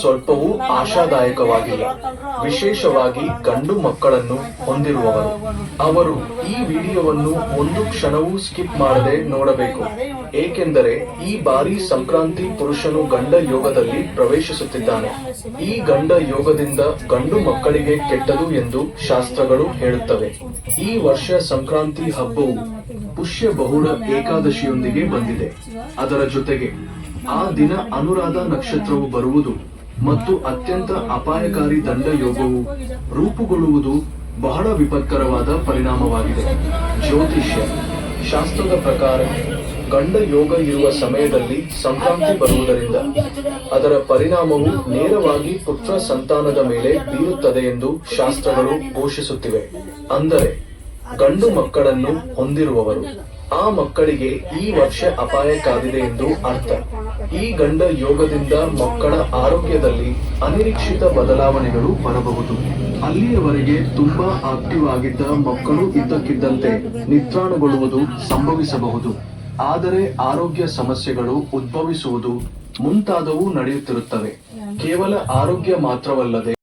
ಸ್ವಲ್ಪವೂ ಆಶಾದಾಯಕವಾಗಿಲ್ಲ. ವಿಶೇಷವಾಗಿ ಗಂಡು ಮಕ್ಕಳನ್ನು ಹೊಂದಿರುವವರು. ಅವರು ಈ ವಿಡಿಯೋವನ್ನು ಒಂದು ಕ್ಷಣವೂ ಸ್ಕಿಪ್ ಮಾಡದೆ ನೋಡಬೇಕು. ಏಕೆಂದರೆ ಈ ಬಾರಿ ಸಂಕ್ರಾಂತಿ ಪುರುಷನು ಗಂಡ ಯೋಗದಲ್ಲಿ ಪ್ರವೇಶಿಸುತ್ತಿದ್ದಾನೆ. ಈ ಗಂಡ ಯೋಗದಿಂದ ಗಂಡು ಮಕ್ಕಳಿಗೆ ಕೆಟ್ಟದು ಎಂದು ಶಾಸ್ತ್ರಗಳು ಹೇಳುತ್ತವೆ. ಈ ವರ್ಷ ಸಂಕ್ರಾಂತಿ ಹಬ್ಬವು ಪುಷ್ಯ ಬಹುಳ ಏಕಾದಶಿಯೊಂದಿಗೆ ಬಂದಿದೆ. ಅದರ ಜೊತೆಗೆ ಆ ದಿನ ಅನುರಾಧ ನಕ್ಷತ್ರವು ಬರುವುದು ಮತ್ತು ಅತ್ಯಂತ ಅಪಾಯಕಾರಿ ದಂಡ ಯೋಗವು ರೂಪುಗೊಳ್ಳುವುದು ಬಹಳ ವಿಪತ್ಕರವಾದ ಪರಿಣಾಮವಾಗಿದೆ. ಜ್ಯೋತಿಷ್ಯ, ಶಾಸ್ತ್ರದ ಪ್ರಕಾರ ಗಂಡ ಯೋಗ ಇರುವ ಸಮಯದಲ್ಲಿ ಸಂಕ್ರಾಂತಿ ಬರುವುದರಿಂದ ಅದರ ಪರಿಣಾಮವು ನೇರವಾಗಿ ಪುತ್ರ ಸಂತಾನದ ಮೇಲೆ ಬೀರುತ್ತದೆ ಎಂದು ಶಾಸ್ತ್ರಗಳು ಘೋಷಿಸುತ್ತಿವೆ. ಅಂದರೆ ಗಂಡು ಮಕ್ಕಳನ್ನು ಹೊಂದಿರುವವರು. ಆ ಮಕ್ಕಳಿಗೆ ಈ ವರ್ಷ ಅಪಾಯ ಎಂದು ಅರ್ಥ. ಈ ಗಂಡ ಯೋಗದಿಂದ ಮಕ್ಕಳ ಆರೋಗ್ಯದಲ್ಲಿ ಅನಿರೀಕ್ಷಿತ ಬದಲಾವಣೆಗಳು ಬರಬಹುದು. ಅಲ್ಲಿಯವರೆಗೆ ತುಂಬಾ ಆಕ್ಟಿವ್ ಆಗಿದ್ದ ಮಕ್ಕಳು ಇದ್ದಕ್ಕಿದ್ದಂತೆ ನಿತ್ರಾಣಗೊಳ್ಳುವುದು ಸಂಭವಿಸಬಹುದು. ಆದರೆ ಆರೋಗ್ಯ ಸಮಸ್ಯೆಗಳು ಉದ್ಭವಿಸುವುದು ಮುಂತಾದವು ನಡೆಯುತ್ತಿರುತ್ತವೆ. ಕೇವಲ ಆರೋಗ್ಯ ಮಾತ್ರವಲ್ಲದೆ